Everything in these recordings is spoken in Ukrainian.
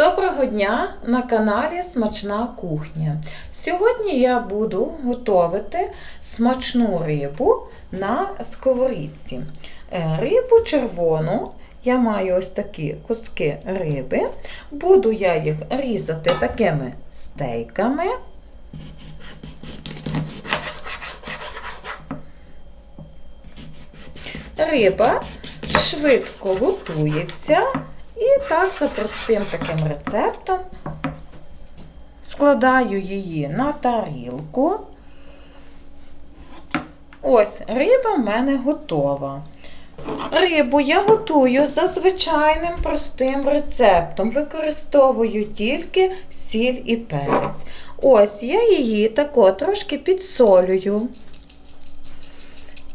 Доброго дня на каналі Смачна кухня. Сьогодні я буду готувати смачну рибу на сковорідці. Е, Рибу червону. Я маю ось такі куски риби. Буду я їх різати такими стейками. Риба швидко готується. Так, за простим таким рецептом, складаю її на тарілку. Ось, риба в мене готова. Рибу я готую за звичайним простим рецептом. Використовую тільки сіль і перець. Ось я її тако трошки підсолюю.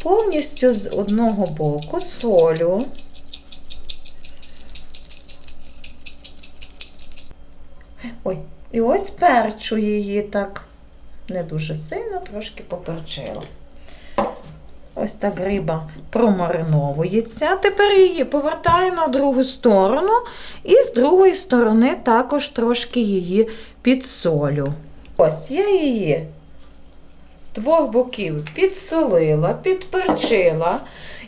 Повністю з одного боку солю. Ой, і ось перчу її так не дуже сильно, трошки поперчила. Ось так риба промариновується. Тепер її повертаю на другу сторону, і з другої сторони також трошки її підсолю. Ось я її з двох боків підсолила, підперчила.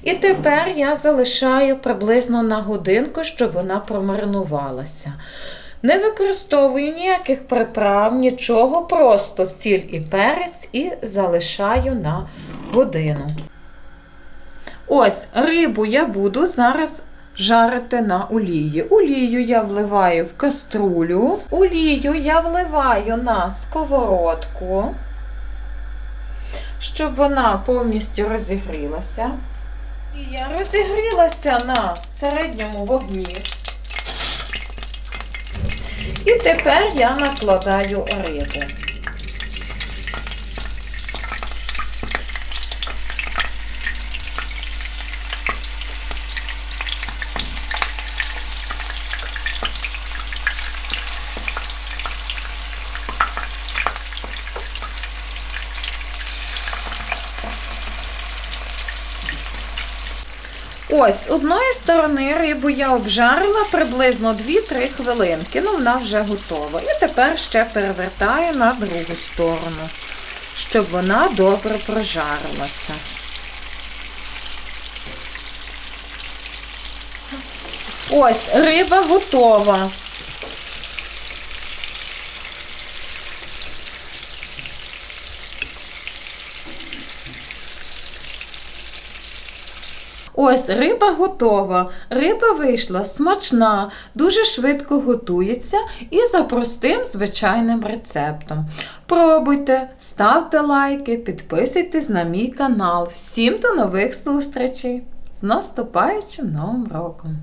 І тепер я залишаю приблизно на годинку, щоб вона промаринувалася. Не використовую ніяких приправ, нічого, просто сіль і перець і залишаю на годину. Ось рибу я буду зараз жарити на олії. Олію я вливаю в каструлю, олію я вливаю на сковородку, щоб вона повністю розігрілася. І я розігрілася на середньому вогні. І тепер я накладаю рибу. Ось, з одної сторони рибу я обжарила приблизно 2-3 хвилинки. Ну, вона вже готова. І тепер ще перевертаю на другу сторону, щоб вона добре прожарилася. Ось, риба готова. Ось риба готова. Риба вийшла смачна, дуже швидко готується і за простим звичайним рецептом. Пробуйте, ставте лайки, підписуйтесь на мій канал. Всім до нових зустрічей! З наступаючим новим роком!